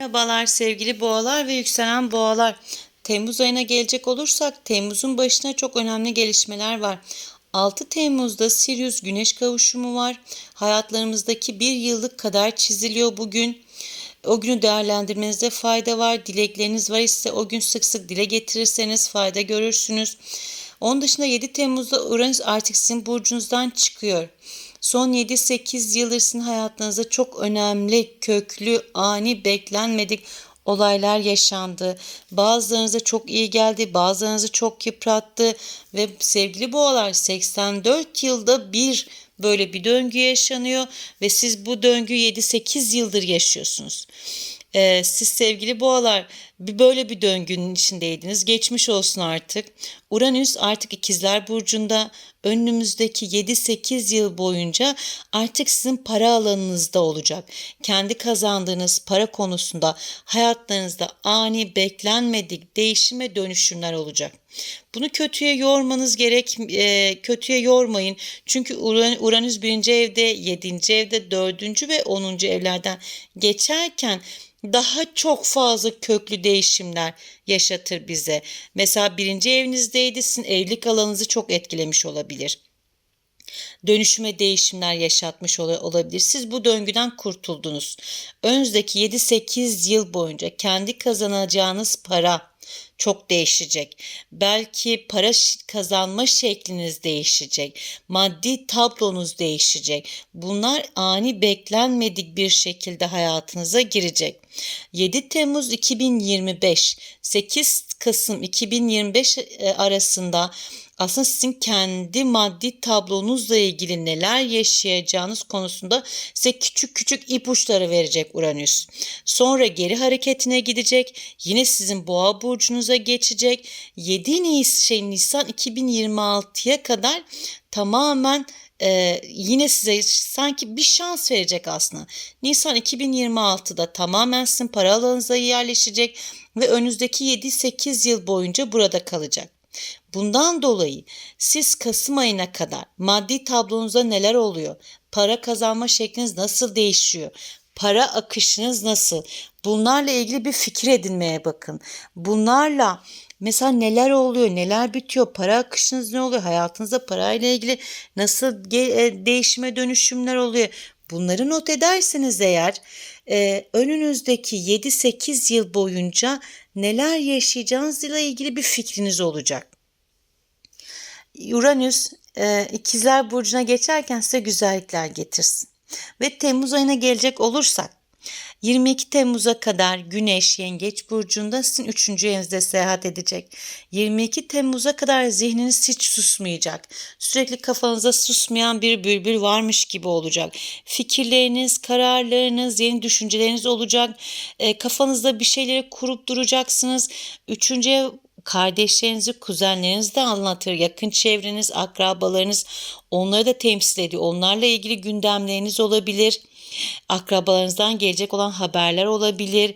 Merhabalar sevgili boğalar ve yükselen boğalar. Temmuz ayına gelecek olursak Temmuz'un başına çok önemli gelişmeler var. 6 Temmuz'da Sirius Güneş kavuşumu var. Hayatlarımızdaki bir yıllık kadar çiziliyor bugün. O günü değerlendirmenizde fayda var. Dilekleriniz var ise o gün sık sık dile getirirseniz fayda görürsünüz. Onun dışında 7 Temmuz'da Uranüs artık sizin burcunuzdan çıkıyor. Son 7-8 yıldır sizin hayatınızda çok önemli, köklü, ani, beklenmedik olaylar yaşandı. Bazılarınıza çok iyi geldi, bazılarınızı çok yıprattı ve sevgili boğalar 84 yılda bir böyle bir döngü yaşanıyor ve siz bu döngüyü 7-8 yıldır yaşıyorsunuz. Ee, siz sevgili boğalar bir böyle bir döngünün içindeydiniz. Geçmiş olsun artık. Uranüs artık ikizler burcunda önümüzdeki 7-8 yıl boyunca artık sizin para alanınızda olacak. Kendi kazandığınız para konusunda hayatlarınızda ani beklenmedik değişime dönüşümler olacak. Bunu kötüye yormanız gerek, e, kötüye yormayın. Çünkü Uran- Uranüs birinci evde, yedinci evde, dördüncü ve onuncu evlerden geçerken daha çok fazla köklü değişimler yaşatır bize. Mesela birinci evinizdeydi, evlilik alanınızı çok etkilemiş olabilir dönüşüme değişimler yaşatmış ol- olabilir. Siz bu döngüden kurtuldunuz. Önümüzdeki 7-8 yıl boyunca kendi kazanacağınız para çok değişecek. Belki para kazanma şekliniz değişecek. Maddi tablonuz değişecek. Bunlar ani beklenmedik bir şekilde hayatınıza girecek. 7 Temmuz 2025 8 Kasım 2025 e, arasında aslında sizin kendi maddi tablonuzla ilgili neler yaşayacağınız konusunda size küçük küçük ipuçları verecek Uranüs. Sonra geri hareketine gidecek. Yine sizin boğa burcunuza geçecek. 7 Nis şey Nisan 2026'ya kadar tamamen e, yine size sanki bir şans verecek aslında. Nisan 2026'da tamamen sizin para alanınıza yerleşecek ve önünüzdeki 7-8 yıl boyunca burada kalacak. Bundan dolayı siz Kasım ayına kadar maddi tablonuzda neler oluyor? Para kazanma şekliniz nasıl değişiyor? Para akışınız nasıl? Bunlarla ilgili bir fikir edinmeye bakın. Bunlarla mesela neler oluyor, neler bitiyor, para akışınız ne oluyor, hayatınızda parayla ilgili nasıl e, değişime dönüşümler oluyor? Bunları not ederseniz eğer e, önünüzdeki 7-8 yıl boyunca neler yaşayacağınızla ilgili bir fikriniz olacak. Uranüs e, ikizler burcuna geçerken size güzellikler getirsin. Ve Temmuz ayına gelecek olursak 22 Temmuz'a kadar Güneş Yengeç burcunda sizin 3. evinizde seyahat edecek. 22 Temmuz'a kadar zihniniz hiç susmayacak. Sürekli kafanıza susmayan bir bülbül varmış gibi olacak. Fikirleriniz, kararlarınız, yeni düşünceleriniz olacak. E, kafanızda bir şeyleri kurup duracaksınız. 3. ev kardeşlerinizi, kuzenlerinizi de anlatır. Yakın çevreniz, akrabalarınız onları da temsil ediyor. Onlarla ilgili gündemleriniz olabilir. Akrabalarınızdan gelecek olan haberler olabilir.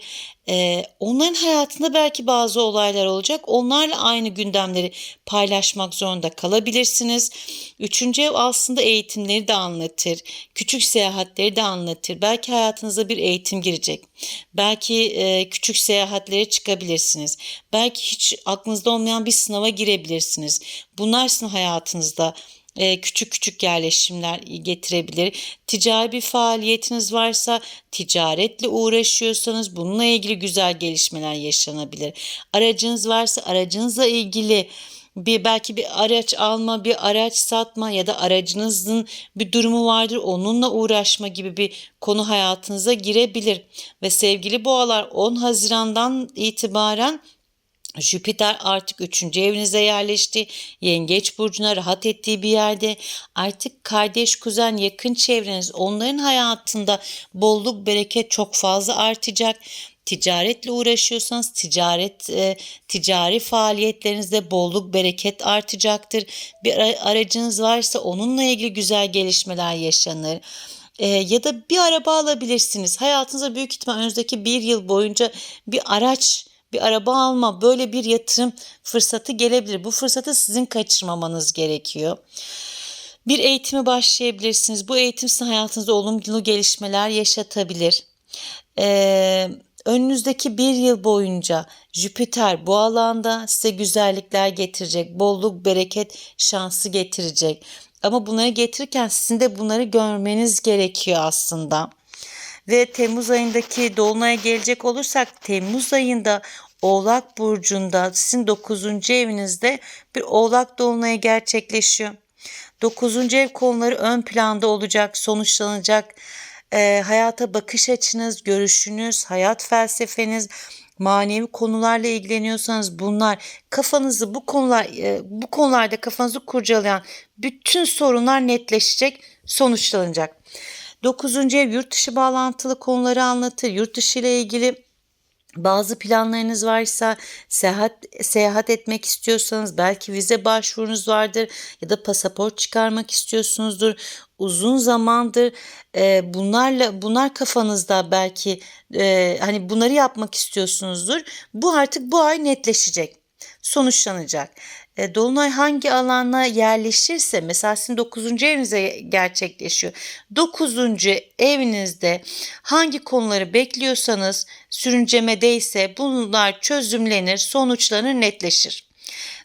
Ee, onların hayatında belki bazı olaylar olacak. Onlarla aynı gündemleri paylaşmak zorunda kalabilirsiniz. Üçüncü ev aslında eğitimleri de anlatır. Küçük seyahatleri de anlatır. Belki hayatınıza bir eğitim girecek. Belki e, küçük seyahatlere çıkabilirsiniz. Belki hiç aklınızda olmayan bir sınava girebilirsiniz. Bunlar sizin hayatınızda küçük küçük yerleşimler getirebilir. Ticari bir faaliyetiniz varsa, ticaretle uğraşıyorsanız bununla ilgili güzel gelişmeler yaşanabilir. Aracınız varsa aracınızla ilgili bir belki bir araç alma, bir araç satma ya da aracınızın bir durumu vardır onunla uğraşma gibi bir konu hayatınıza girebilir. Ve sevgili boğalar 10 Haziran'dan itibaren Jüpiter artık 3. evinize yerleşti. Yengeç burcuna rahat ettiği bir yerde. Artık kardeş, kuzen, yakın çevreniz onların hayatında bolluk, bereket çok fazla artacak. Ticaretle uğraşıyorsanız ticaret e, ticari faaliyetlerinizde bolluk bereket artacaktır. Bir aracınız varsa onunla ilgili güzel gelişmeler yaşanır. E, ya da bir araba alabilirsiniz. Hayatınızda büyük ihtimal önümüzdeki bir yıl boyunca bir araç bir araba alma böyle bir yatırım fırsatı gelebilir. Bu fırsatı sizin kaçırmamanız gerekiyor. Bir eğitime başlayabilirsiniz. Bu eğitim sizin hayatınızda olumlu gelişmeler yaşatabilir. Ee, Önünüzdeki bir yıl boyunca Jüpiter bu alanda size güzellikler getirecek, bolluk, bereket, şansı getirecek. Ama bunları getirirken sizin de bunları görmeniz gerekiyor aslında. Ve Temmuz ayındaki dolunaya gelecek olursak Temmuz ayında Oğlak burcunda sizin 9. evinizde bir Oğlak dolunayı gerçekleşiyor. 9. ev konuları ön planda olacak, sonuçlanacak. Ee, hayata bakış açınız, görüşünüz, hayat felsefeniz, manevi konularla ilgileniyorsanız bunlar kafanızı bu konular e, bu konularda kafanızı kurcalayan bütün sorunlar netleşecek, sonuçlanacak. 9. ev yurt dışı bağlantılı konuları anlatır. Yurt dışı ile ilgili bazı planlarınız varsa seyahat seyahat etmek istiyorsanız belki vize başvurunuz vardır ya da pasaport çıkarmak istiyorsunuzdur. Uzun zamandır e, bunlarla bunlar kafanızda belki e, hani bunları yapmak istiyorsunuzdur. Bu artık bu ay netleşecek, sonuçlanacak. E, Dolunay hangi alana yerleşirse mesela sizin 9. evinize gerçekleşiyor. 9. evinizde hangi konuları bekliyorsanız sürüncemedeyse bunlar çözümlenir, sonuçlanır, netleşir.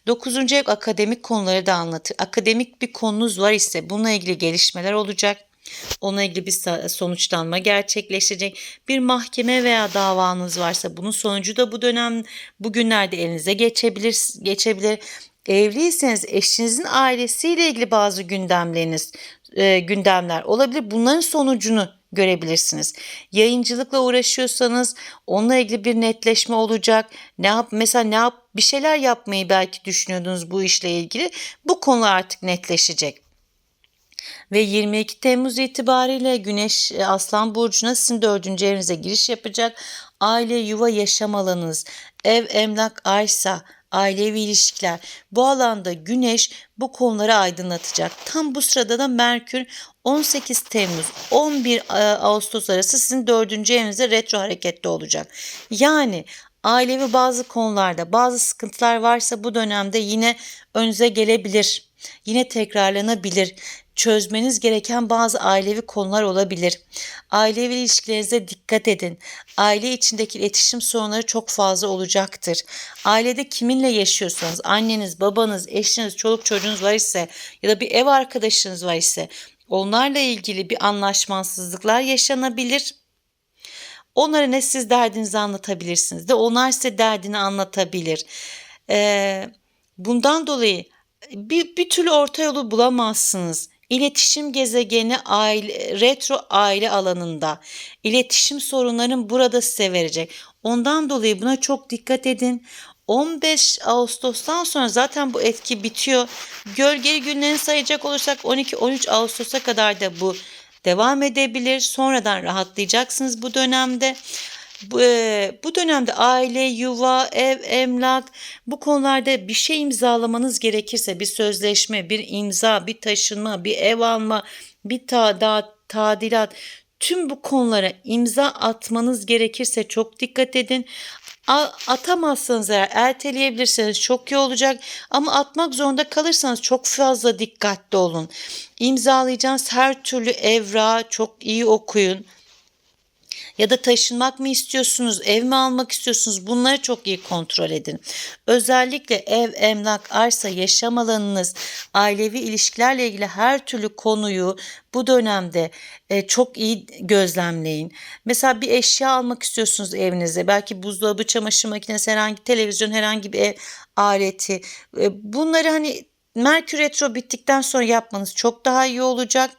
9. ev akademik konuları da anlatır. Akademik bir konunuz var ise bununla ilgili gelişmeler olacak. Onunla ilgili bir sonuçlanma gerçekleşecek. Bir mahkeme veya davanız varsa bunun sonucu da bu dönem bugünlerde elinize geçebilir. geçebilir. Evliyseniz eşinizin ailesiyle ilgili bazı gündemleriniz, e, gündemler olabilir. Bunların sonucunu görebilirsiniz. Yayıncılıkla uğraşıyorsanız onunla ilgili bir netleşme olacak. Ne yap mesela ne yap bir şeyler yapmayı belki düşünüyordunuz bu işle ilgili. Bu konu artık netleşecek. Ve 22 Temmuz itibariyle Güneş e, Aslan Burcu'na sizin dördüncü evinize giriş yapacak. Aile, yuva, yaşam alanınız, ev, emlak, arsa, ailevi ilişkiler. Bu alanda güneş bu konuları aydınlatacak. Tam bu sırada da Merkür 18 Temmuz 11 e, Ağustos arası sizin dördüncü evinizde retro harekette olacak. Yani ailevi bazı konularda bazı sıkıntılar varsa bu dönemde yine önünüze gelebilir. Yine tekrarlanabilir çözmeniz gereken bazı ailevi konular olabilir. Ailevi ilişkilerinize dikkat edin. Aile içindeki iletişim sorunları çok fazla olacaktır. Ailede kiminle yaşıyorsanız, anneniz, babanız, eşiniz, çoluk çocuğunuz var ise ya da bir ev arkadaşınız var ise onlarla ilgili bir anlaşmazlıklar yaşanabilir. Onlara ne siz derdinizi anlatabilirsiniz de onlar size derdini anlatabilir. Ee, bundan dolayı bir, bir türlü orta yolu bulamazsınız. İletişim gezegeni aile, retro aile alanında. İletişim sorunların burada size verecek. Ondan dolayı buna çok dikkat edin. 15 Ağustos'tan sonra zaten bu etki bitiyor. Gölgeli günlerini sayacak olursak 12-13 Ağustos'a kadar da bu devam edebilir. Sonradan rahatlayacaksınız bu dönemde. E, bu dönemde aile, yuva, ev, emlak bu konularda bir şey imzalamanız gerekirse bir sözleşme, bir imza, bir taşınma, bir ev alma, bir ta, tadilat tüm bu konulara imza atmanız gerekirse çok dikkat edin. Atamazsanız eğer erteleyebilirseniz çok iyi olacak ama atmak zorunda kalırsanız çok fazla dikkatli olun. İmzalayacağınız her türlü evra çok iyi okuyun. Ya da taşınmak mı istiyorsunuz, ev mi almak istiyorsunuz? Bunları çok iyi kontrol edin. Özellikle ev, emlak, arsa, yaşam alanınız, ailevi ilişkilerle ilgili her türlü konuyu bu dönemde e, çok iyi gözlemleyin. Mesela bir eşya almak istiyorsunuz evinize. Belki buzdolabı, çamaşır makinesi, herhangi televizyon, herhangi bir ev aleti. E, bunları hani Merkür Retro bittikten sonra yapmanız çok daha iyi olacak.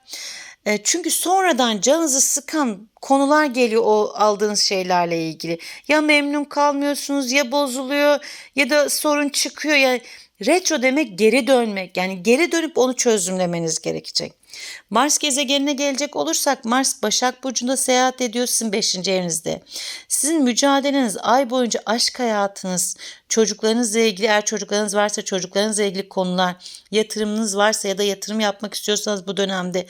E, çünkü sonradan canınızı sıkan konular geliyor o aldığınız şeylerle ilgili. Ya memnun kalmıyorsunuz ya bozuluyor ya da sorun çıkıyor. Yani retro demek geri dönmek. Yani geri dönüp onu çözümlemeniz gerekecek. Mars gezegenine gelecek olursak Mars Başak Burcu'nda seyahat ediyor sizin 5. evinizde. Sizin mücadeleniz ay boyunca aşk hayatınız, çocuklarınızla ilgili eğer çocuklarınız varsa çocuklarınızla ilgili konular, yatırımınız varsa ya da yatırım yapmak istiyorsanız bu dönemde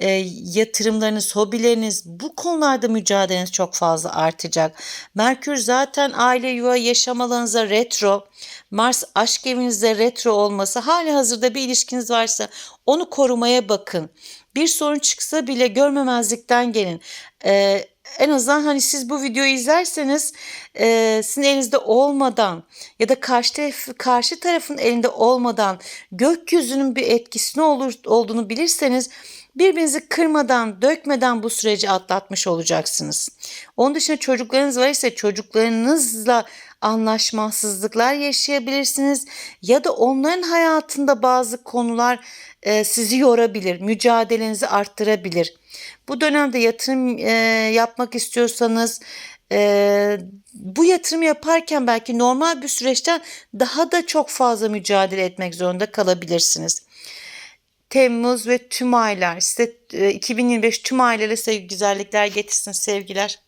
e, yatırımlarınız, hobileriniz bu konularda mücadeleniz çok fazla artacak. Merkür zaten aile yuva yaşam alanınıza retro. Mars aşk evinizde retro olması hali hazırda bir ilişkiniz varsa onu korumaya bakın. Bir sorun çıksa bile görmemezlikten gelin. Ee, en azından hani siz bu videoyu izlerseniz e, sizin elinizde olmadan ya da karşı taraf, karşı tarafın elinde olmadan gökyüzünün bir etkisi ne olur olduğunu bilirseniz birbirinizi kırmadan, dökmeden bu süreci atlatmış olacaksınız. Onun dışında çocuklarınız var ise çocuklarınızla anlaşmazsızlıklar yaşayabilirsiniz ya da onların hayatında bazı konular e, sizi yorabilir, mücadelenizi arttırabilir. Bu dönemde yatırım e, yapmak istiyorsanız e, bu yatırım yaparken belki normal bir süreçten daha da çok fazla mücadele etmek zorunda kalabilirsiniz. Temmuz ve tüm aylar size e, 2025 tüm aylara sevgi güzellikler getirsin sevgiler.